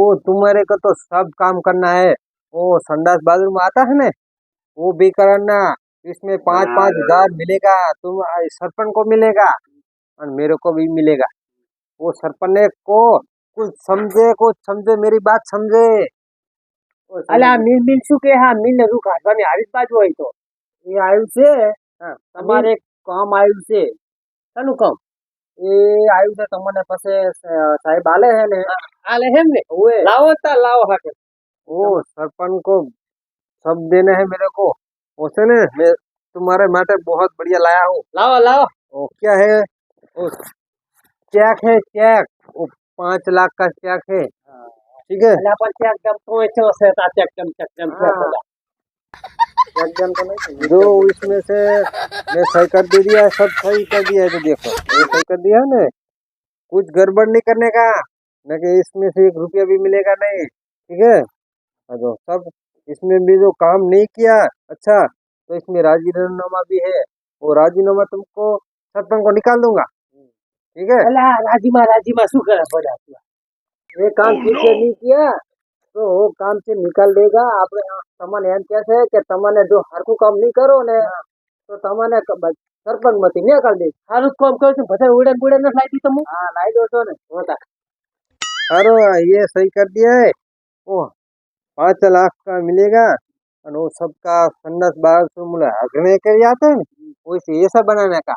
वो तुम्हारे को तो सब काम करना है वो संडास बाथरूम आता है ना वो भी करना इसमें पाँच पाँच हजार मिलेगा तुम आ, सरपंच को मिलेगा और मेरे को भी मिलेगा वो सरपंच को कुछ समझे कुछ समझे मेरी बात समझे वो અલે આ મિલ મિલ શું કે હા મિલ ને રૂ કાઢવાની આવી જ બાજુ હોય તો એ આવ્યું છે હા, તમારે એક કામ આવ્યું છે શાનું કામ એ આવ્યું છે તમને પાસે સાહેબ આલે है ને આલે હેમ ને ओए લાવો તા લાવો હાકે वो सरपंच को सब देना है मेरे को उसे ने मैं तुम्हारे माटे बहुत बढ़िया लाया हूँ લાવો લાવો वो क्या है वो चेक है चेक वो पाँच लाख का चेक है ठीक है અલ્યા પણ ચેક કેમ તો છે છે તા जो इसमें से मैं सही कर दे दिया है सब सही कर दिया है तो देखो ये सही कर दिया है कुछ गड़बड़ नहीं करने का न कि इसमें से एक रुपया भी मिलेगा नहीं ठीक है? तो सब इसमें भी जो काम नहीं किया अच्छा तो इसमें राजीनामा भी है वो राजीनामा तुमको सरपंच को निकाल दूँगा ठीक है? राजीमा राजीमा शू करा पड़ा काम ठीक से नहीं किया? तो वो काम से निकाल देगा આપણે તમને એમ કહે છે કે તમને જો હરખું કામ નહીં કરો ને તો તમને ક- સરપંચ માંથી નિકાલ દે સારું જ કામ કર્યું છે બધા ઉડે ને ઉડે ને લાવી દી તમે हाँ लाई दो तो ने होता अरे ये सही कर दिया है वो पाँच लाख का मिलेगा और वो सबका संडस बाग से मुले हगने के आते हैं ना वैसे ऐसा बनाने का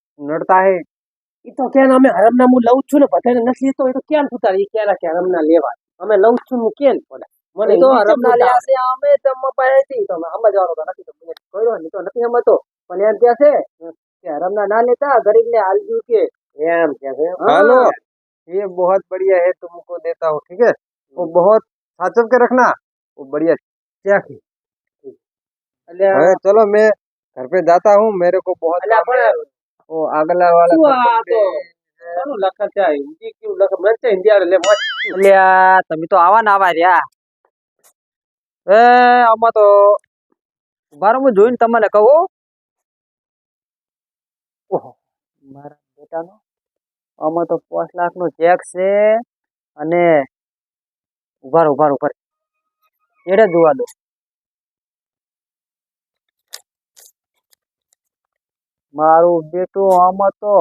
नड़ता है ઈ તો કેન અમે હરમના હું લઉં જ છું ને બધાને નથી લેતો એ તો કેમ થતા એ ક્યારે કે હરમના લેવા અમે લઉં જ છું હું કેમ પડે મને તો ઈ હરમ ના કેમ લ્યા થતા? છે અમે તમ પાસેથી તો સમજવાનો તો નથી તો મને કહ્યો નહીં તો નથી સમજતો પણ એમ કહે છે કે હરમ ના ના લેતા ગરીબ ને હાલ દઉં કે એમ કે છે हेलो ये बहुत बढ़िया है तुमको देता हूँ ठीक है वो बहुत साचव के रखना वो बढ़िया क्या है અલ્યા अरे चलो मैं घर पे जाता हूँ मेरे को बहुत આગલા વાળા લખા છે હિન્દી છે હિન્દી આલે તમે તો આવા ના આવા રહ્યા. એ આમાં તો બાર હું જોઈને તમને કહું. ઓહો મારા બેટાનો? આમાં તો પાંચ લાખ નો ચેક છે અને ઉભાર ઉભાર ઉભાર એડે જોવા દો. મારું બેટું આમાં તો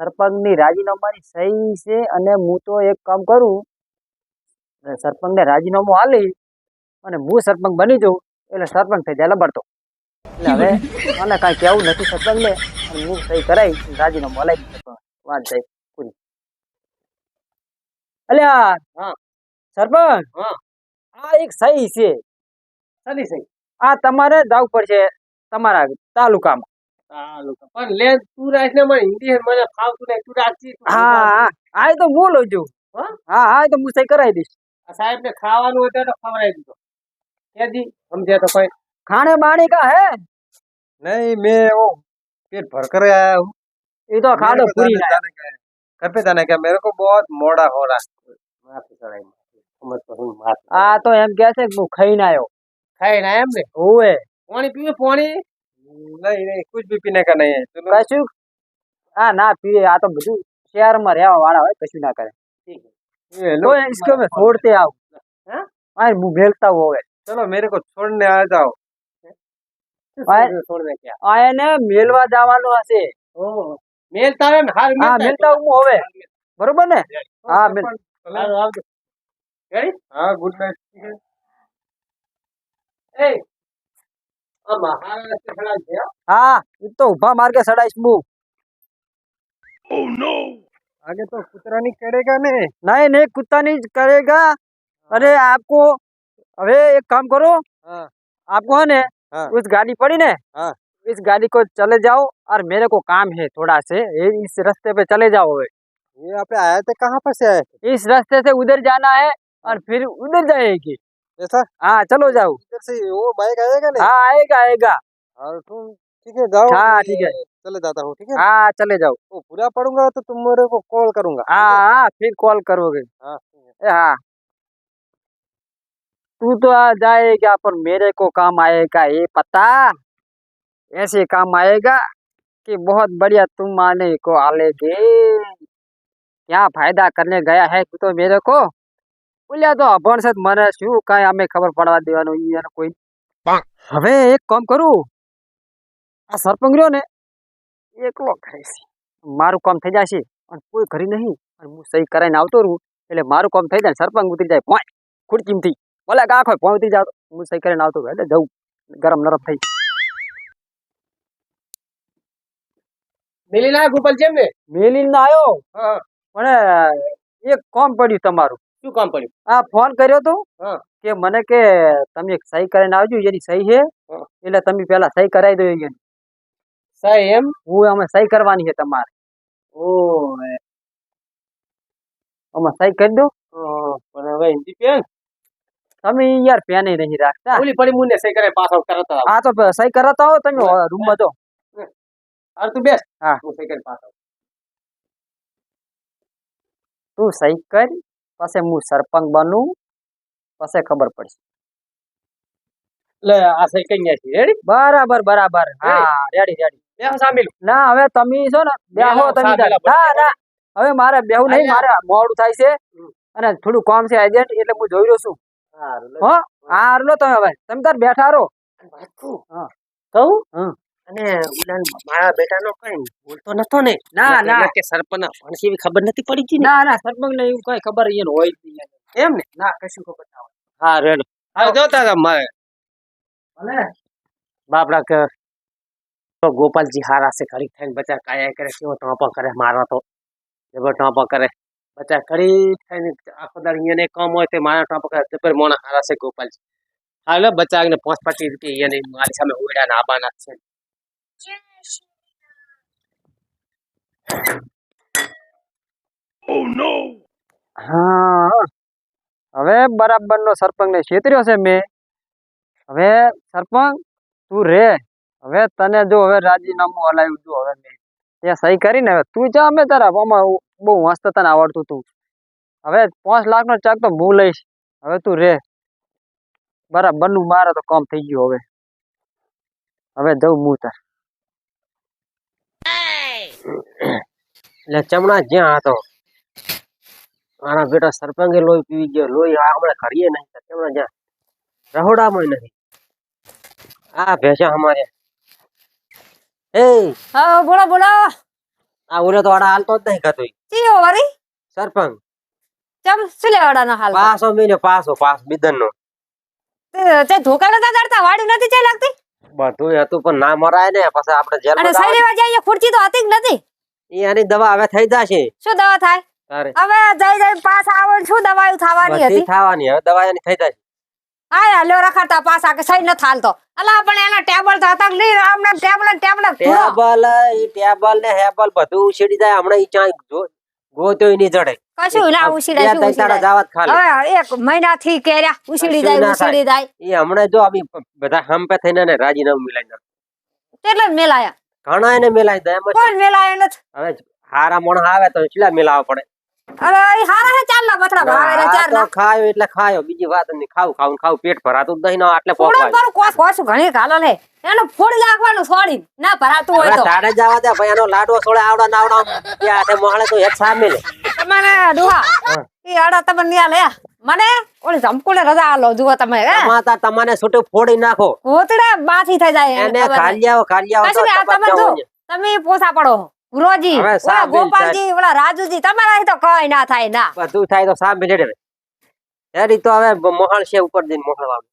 સરપંચની રાજીનામાની સહી છે અને હું તો એક કામ કરું સરપંચને રાજીનામું હાલી અને હું સરપંચ બની જાઉં એટલે સરપંચ થઈ જાય લબડતો એટલે હવે મને કાંઈ કહેવું નથી સરપંચને અને હું સહી કરાવી રાજીનામું હલાવી વાત જાય પૂરી અલ્યા હા. સરપંચ હા. આ એક સહી છે સની સહી આ તમારે જવું પડશે તમારા તાલુકામાં. પણ લે તું રાખ ને મને હિન્દી મને ફાવતું નહીં તું રાખતી હા હા. તો હું લઉં છું. હા? હા તો હું સહી કરાવી દઈશ. સાહેબ ને ખાવાનું હોય તો ખવડાવી દીધો. કેદી સમજ્યા તો કોઈ? ખાણે બાણી કા હે? નહીં મેં ઓ પેટ ભર કરે આયા હું. એ તો ખાડો પૂરી ના કરપે તને કે મેરે કો બહોત મોડા હો રહા માફી કરાઈ સમજ તો હું માફી આ તો એમ કહે છે કે હું ખાઈને આવ્યો ખાઈને એમ ને? ઓએ પાણી પીવે પાણી? नहीं नहीं कुछ भी पीने का नहीं है चलो કશું હા ના પીએ આ તો બધું શહેરમાં રહેવા વાળા હોય કશું ના કરે ये तो लो इसको मैं छोड़ते आओ हाँ? हाँ मुंह भेलता हुआ है चलो मेरे को छोड़ने आ जाओ આ- છોડ દે ક્યાં આ એને મેલવા જવાનું હશે ઓહો મેલ તારે ને હાલ હા મેલતા હું હવે બરોબર ને હા મેલ હાલ આવજો રેડી हाँ गुड नाइट એ હો. હા ઈ તો ઉભા માર્ગે સડાઈશ હું आगे तो कुतरा नहीं करेगा ने नहीं नहीं कुत्ता नहीं करेगा अरे आपको अबे एक काम करो हाँ आपको है ने हाँ। उस गाड़ी पड़ी ने हाँ। इस गाड़ी को चले जाओ और मेरे को काम है थोड़ा से ये इस रास्ते पे चले जाओ अबे ये आपने आए थे कहाँ पर से आए थे इस रास्ते से उधर जाना है और फिर उधर जाएगी ऐसा हाँ चलो जाओ। इधर से वो बाइक आएगा नहीं हाँ आएगा आएगा। और तुम ठीक है जाओ। हाँ, ठीक है। चले जाता हूँ ठीक है? हाँ चले जाओ। वो पूरा पढ़ूँगा तो तुम मेरे को कॉल करूँगा हाँ? हाँ फिर कॉल करोगे। हाँ है। हाँ। तू तो आ जाएगा पर मेरे को काम आएगा ये पता? ऐसे काम आएगा कि बहुत बढ़िया तुम आने को आले दे क्या फ़ायदा करने गया है तू तो मेरे को? બોલ્યા તો અભણ છે મને શું કાંઈ અમે ખબર પડવા દેવાનું ઈ એને કોઈ હવે એક કામ કરું આ સરપંચ રહ્યો ને એકલો ખાઈશ મારું કામ થઈ જશે અને કોઈ ઘરી નહીં અને હું સહી કરાવીને આવતો રહું એટલે મારું કામ થઈ જાય સરપંચ ઉતરી જાય પોઈ ખુરચીમથી બોલે ગાખ હોય પોઈ ઉતરી જાવ હું સહી કરીને આવતો એટલે જવું ગરમ નરમ થઈ મેલી ના ગોપાલ જેમ ને ના આવ્યો પણ એક કામ પડ્યું તમારું. શું કામ પડ્યું? આ ફોન કર્યો તો કે મને કે તમે સહી કરીને આવજો એની સહી છે. એટલે તમે પેલા સહી કરાવી દો એની સહી એમ? હું અમે સહી કરવાની છે તમારે. ઓ અમે સહી કરી દો. પણ હવે હિન્દી પેન તમે યાર પેન નહીં રાખતા. ઓલી પડી મુને સહી કરે પાછો તરત જ આ તો સહી કરાતા હો તમે રૂમમાં જો હાલ તું બેસ. હા. હું સહી કરી પાછો. તું સહી કર. પછી હું સરપંચ બનું પછી ખબર પડશે. એટલે આ સહી કઈ ગયા છે? રેડી બરાબર બરાબર. હા રેડી રેડી સામેલ ના હવે તમે છો ને બેહો તમે ના ના. હવે મારે બેહું નહીં મારે મોડું થાય છે. અને થોડું કામ છે એજન્ટ એટલે હું જોઈ રહ્યો છું. હો હારલો તમે હવે. તમે તાર બેઠા રહો. હા. કહું. અને ઉલાન મારા બેટાનો કઈ બોલતો નતો ને ના ના. કે સરપંચ ભણસી એવી ખબર નથી પડી ગઈ ના? ના સરપંચ ને એવું કઈ ખબર એને હોય જ નહીં એમ. ને? ના કશું ખબર ના હોય. હા રેડ. હા જોતા હતા મારે. ભલે. બાપડા કે તો ગોપાલજી હારા છે ઘડી થઈને બચા કાયા કરે કેવો ટોપો કરે મારા તો જબર ટોપો કરે. બચા ઘડી થઈને આખો દાડ અહીંયા ને કામ હોય તે મારા ટોપો કરે જબર મોણા હારા છે ગોપાલજી. હા એટલે બચાર ને પાંચ પચીસ રૂપિયા એને મારી સામે ઉડા ના આબાના છે. હા. હવે બરાબર નો સરપંચ ને છેતર્યો છે મેં. હવે સરપંચ, તું રે. હવે તને જો હવે રાજીનામું હલાવ્યું તું હવે મેં. ત્યાં સહી કરીને હવે તું જા અમે તારા આમાં બહુ મસ્ત તને આવડતું તું. હવે પાંચ લાખ નો ચાક તો હું લઈશ. હવે તું રે. બરાબરનું મારે તો કામ થઈ ગયું હવે. હવે જઉં હું તાર. એટલે ચમણા જ્યાં હતો. મારા બેટા સરપંગે લોહી પીવી ગયો. લોહી હમણાં કરીએ નહીં ચમણા જ્યાં. રહોડામાં નથી આ ભેંસા અમારે. એ! હા બોલો બોલો. આ ઓલો તો આડા હાલતો જ નહીં કતો ચિયો વારી? સરપંગ ચમ સુલેવાડાનો હાલ પાસો મહિને પાસો પાસ બિદન નો તે તે ધોકા નતા દડતા? વાડી નથી ચાલ લાગતી? બધું હતું પણ ના મરાય ને પછી આપણે જેલ અને સહી લેવા જાય ખુરચી તો હતી જ નથી. એની દવા હવે થઈ જશે. શું દવા થાય? હવે જઈ જઈ પાછા આવો શું દવાયું થવાની હતી? થવાની હવે દવા એની થઈ જશે. આયા લ્યો રખાતા પાસા કે સહી ન થાલતો. અલા પણ એના ટેબલ તો હતા નહીં આમને ટેબલ ને ટેબલ ટેબલ ઈ ટેબલ ને હેબલ બધું ઉછેડી જાય હમણાં ઈ ચાય ગોત્યો નહીં જડે. કશું ના ઉછીડાય શું જાવત ખાલી. હવે એક મહિના થી કેર્યા ઉછીડી જાય ઉછીડી જાય. એ હમણાં જો અમે બધા હંપે થઈને ને રાજીનામું મિલાઈ નાખ્યું. કેટલા મેલાયા? ઘણા એને મેલાઈ દે કોઈ નથી? હવે હારા મોણ આવે તો એટલા મિલાવવા પડે. અરે હારા હે ચાર બથડા ચાર ખાયો એટલે ખાયો. બીજી વાત નહીં ખાવું ખાવું ખાવું પેટ ભરાતું દહીં ને આટલે થોડું કોસ કોસ ઘણી ઘાલો લે. એનું ફોડી નાખવાનું છોડી ના ભરાતું હોય તો. તાડે જવા દે ભાઈ એનો લાડવો સોળે આવડા નાવડા ત્યાં હાથે મોહળે તો એક સામે લે. તમને ડુહા એ આડા તમે ન્યા લે. મને ઓલી ધમકુલે રજા આલો જુઓ તમે હે. માતા તમને છૂટું ફોડી નાખો. કોતડે બાથી થઈ જાય એને. ખાલિયાઓ ખાલિયાઓ. તમે પોસા પડો. ગુરોજી હવે ઓલા ગોપાલજી ઓલા રાજુજી તમારા તો કઈ ના થાય ના. બધું થાય તો સામે લેડે એરી તો હવે મોહળ છે ઉપર જઈને મોહળ વાળું